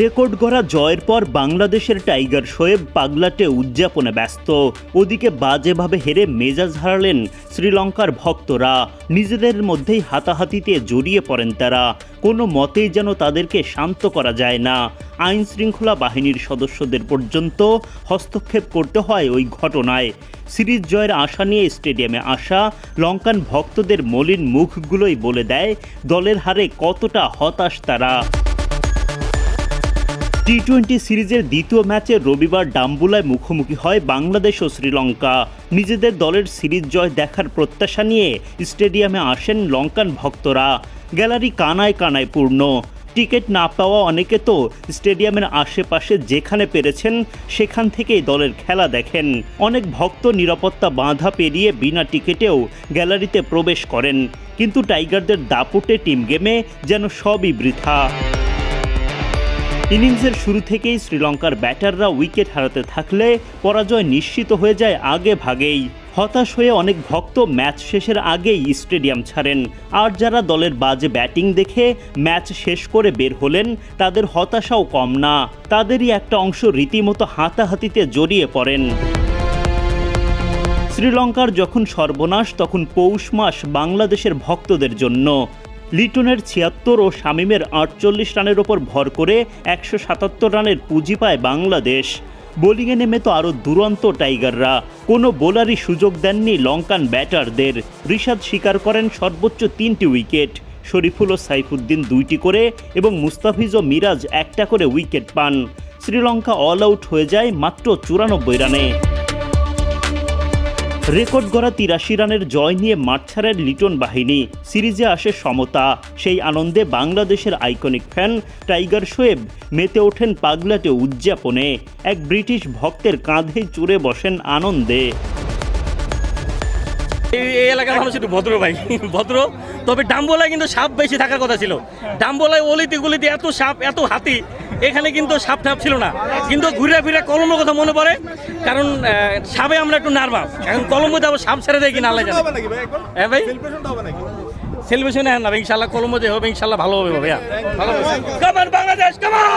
Record গড়া জয়ের পর বাংলাদেশের টাইগার শোয়েব পাগলাটে উদযাপনে ব্যস্ত। ওদিকে বাজেভাবে হেরে মেজাজ হারালেন শ্রীলঙ্কার ভক্তরা। নিজেদের মধ্যেই হাতাহাতিতে জড়িয়ে পড়েন তারা। কোনো মতেই যেন তাদেরকে শান্ত করা যায় না। আইন শৃঙ্খলা বাহিনীর সদস্যদের পর্যন্ত হস্তক্ষেপ করতে হয় ওই ঘটনায়। সিরিজ জয়ের আশা নিয়ে স্টেডিয়ামে আসা লঙ্কান ভক্তদের মলিন মুখগুলোই বলে দেয় দলের হারে কতটা হতাশ তারা। টি টোয়েন্টি সিরিজের দ্বিতীয় ম্যাচে রবিবার ডাম্বুলায় মুখোমুখি হয় বাংলাদেশ ও শ্রীলঙ্কা। নিজেদের দলের সিরিজ জয় দেখার প্রত্যাশা নিয়ে স্টেডিয়ামে আসেন লঙ্কান ভক্তরা। গ্যালারি কানায় কানায় পূর্ণ। টিকিট না পাওয়া অনেকে তো স্টেডিয়ামের আশেপাশে যেখানে পেরেছেন, সেখান থেকেই দলের খেলা দেখেন। অনেক ভক্ত নিরাপত্তা বাঁধা পেরিয়ে বিনা টিকিটেও গ্যালারিতে প্রবেশ করেন। কিন্তু টাইগারদের দাপুটে টিম গেমে যেন সবই বৃথা। ইনিংসের শুরু থেকেই শ্রীলঙ্কার ব্যাটাররা উইকেট হারাতে থাকলে পরাজয় নিশ্চিত হয়ে যায় আগে ভাগেই। হতাশ হয়ে অনেক ভক্ত ম্যাচ শেষের আগেই স্টেডিয়াম ছাড়েন। আর যারা দলের বাজে ব্যাটিং দেখে ম্যাচ শেষ করে বের হলেন, তাদের হতাশাও কম না। তাদেরই একটা অংশ রীতিমতো হাতাহাতিতে জড়িয়ে পড়েন। শ্রীলঙ্কার যখন সর্বনাশ, তখন পৌষ মাস বাংলাদেশের ভক্তদের জন্য। লিটনের ছিয়াত্তর ও শামিমের আটচল্লিশ রানের ওপর ভর করে একশো সাতাত্তর রানের পুঁজি পায় বাংলাদেশ। বোলিংয়ে নেমে তো আরও দুরন্ত টাইগাররা। কোনো বোলারই সুযোগ দেননি লঙ্কান ব্যাটারদের। রিশাদ স্বীকার করেন সর্বোচ্চ তিনটি উইকেট। শরীফুল ও সাইফুদ্দিন দুইটি করে এবং মুস্তাফিজ ও মিরাজ একটা করে উইকেট পান। শ্রীলঙ্কা অল আউট হয়ে যায় মাত্র চুরানব্বই রানে। রেকর্ড গড়া তিরাশি রানের জয় নিয়ে মাঠ ছাড়েন লিটন বাহিনী। সিরিজে আসে সমতা। সেই আনন্দে বাংলাদেশের আইকনিক ফ্যান টাইগার শোয়েব মেতে ওঠেন পাগলাটে উদযাপনে। এক ব্রিটিশ ভক্তের কাঁধে চড়ে বসেন আনন্দে। এই এলাকার মানুষ একটু ভদ্র ভাই, ভদ্র। তবে ডাম্বোলায় কিন্তু সাপ বেশি থাকার কথা ছিল। ডাম্বোলায় অলিতে গলিতে এত সাপ, এত হাতি। এখানে কিন্তু সাপ ঠাপ ছিল না। কিন্তু ঘুরে ফিরে কলমের কথা মনে পড়ে কারণ সাপে আমরা একটু নার্ভাস এখন কলম্বোতে আবার সাপ ছেড়ে দেয় কিনা আল্লাহ জানে। হ্যাঁ ভাই? সেলিব্রেশন হ্যাঁ না ইনশাল্লাহ কলম্বোতে হবে ইনশাল্লাহ ভালো হবে ভাইয়া। ভালো হবে বাংলাদেশ কামান